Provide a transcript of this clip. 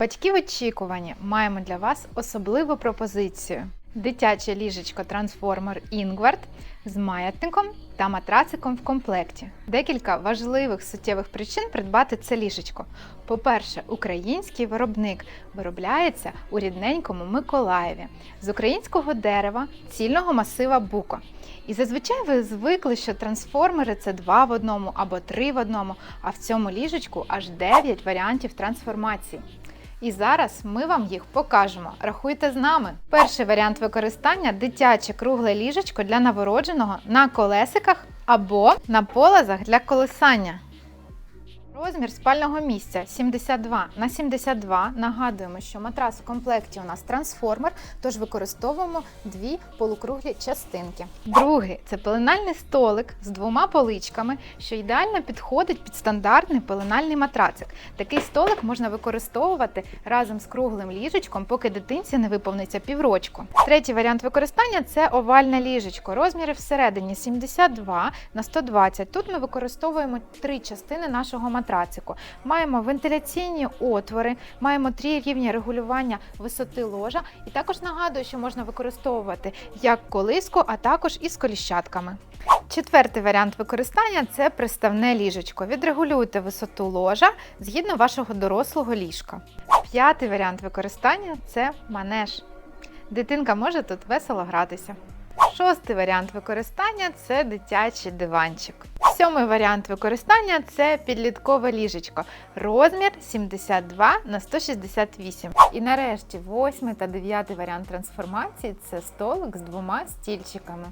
Батьки в очікуванні маємо для вас особливу пропозицію. Дитяче ліжечко трансформер Інгвард з маятником та матрациком в комплекті. Декілька важливих суттєвих причин придбати це ліжечко. По-перше, український виробник виробляється у рідненькому Миколаєві з українського дерева цільного масива буко. І зазвичай ви звикли, що трансформери це два в одному або три в одному, а в цьому ліжечку аж 9 варіантів трансформації. І зараз ми вам їх покажемо. Рахуйте з нами. Перший варіант використання дитяче кругле ліжечко для новородженого на колесиках або на полозах для колесання. Розмір спального місця 72 на 72. Нагадуємо, що матрас у комплекті у нас трансформер, тож використовуємо дві полукруглі частинки. Другий це пеленальний столик з двома поличками, що ідеально підходить під стандартний пеленальний матрацик. Такий столик можна використовувати разом з круглим ліжечком, поки дитинці не виповниться піврочку. Третій варіант використання це овальне ліжечко. Розміри всередині 72 на 120. Тут ми використовуємо три частини нашого матрацику. Маємо вентиляційні отвори, маємо три рівні регулювання висоти ложа, і також нагадую, що можна використовувати як колиску, а також із коліщатками. Четвертий варіант використання це приставне ліжечко. Відрегулюйте висоту ложа згідно вашого дорослого ліжка. П'ятий варіант використання це манеж. Дитинка може тут весело гратися. Шостий варіант використання це дитячий диванчик. Сьомий варіант використання це підліткове ліжечко. Розмір 72 на 168. І нарешті восьмий та дев'ятий варіант трансформації це столик з двома стільчиками.